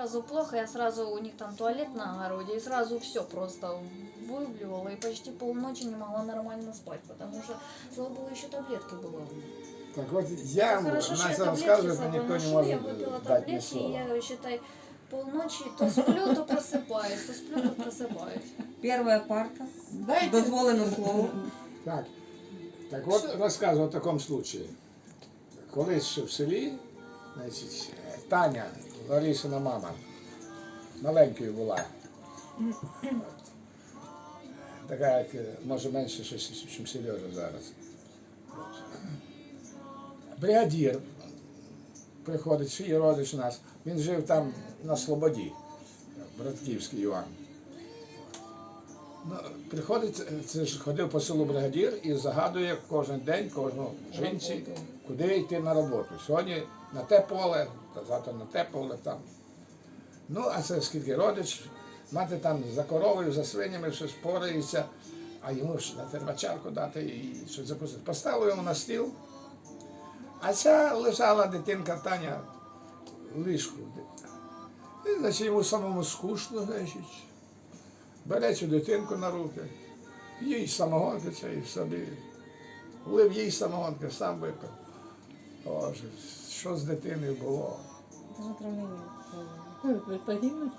Сразу плохо, я сразу, у них там туалет на огороде, и сразу все просто выблевала, и почти полночи не могла нормально спать, потому что, слава богу, еще таблетки было. Так от я Хорошо, что я Настя таблетки розказує, с то собой ніхто не ношу, може я выпила дати ні таблетки, и слова. я, считай, полночи то сплю, то просыпаюсь, то сплю, то просыпаюсь. Перша парта. Дайте Дозволено слово. Так. Так от Що? розказую в такому случаї. Колись ще в селі, значить, Таня, Ларисина мама, маленькою була. Така, як, може менше, ніж Сережа зараз. Бригадір приходить, є родич у нас. Він жив там на Слободі, Братківський Іван. Ну, приходить, е, це ж ходив по селу бригадір і загадує кожен день, кожну жінці, куди йти на роботу. Сьогодні на те поле, та завтра на те поле там. Ну, а це скільки родич, мати там за коровою, за свинями щось порається, а йому ж на термачарку дати і щось закусити. Поставив йому на стіл, а ця лежала дитинка Таня в ліжку. І, значить, йому самому скучно, значить бере цю дитинку на руки, їй самогонки це і собі. Влив їй самогонки, сам випив. Боже, що з дитиною було? Це ж отравлення. Ви погинуть?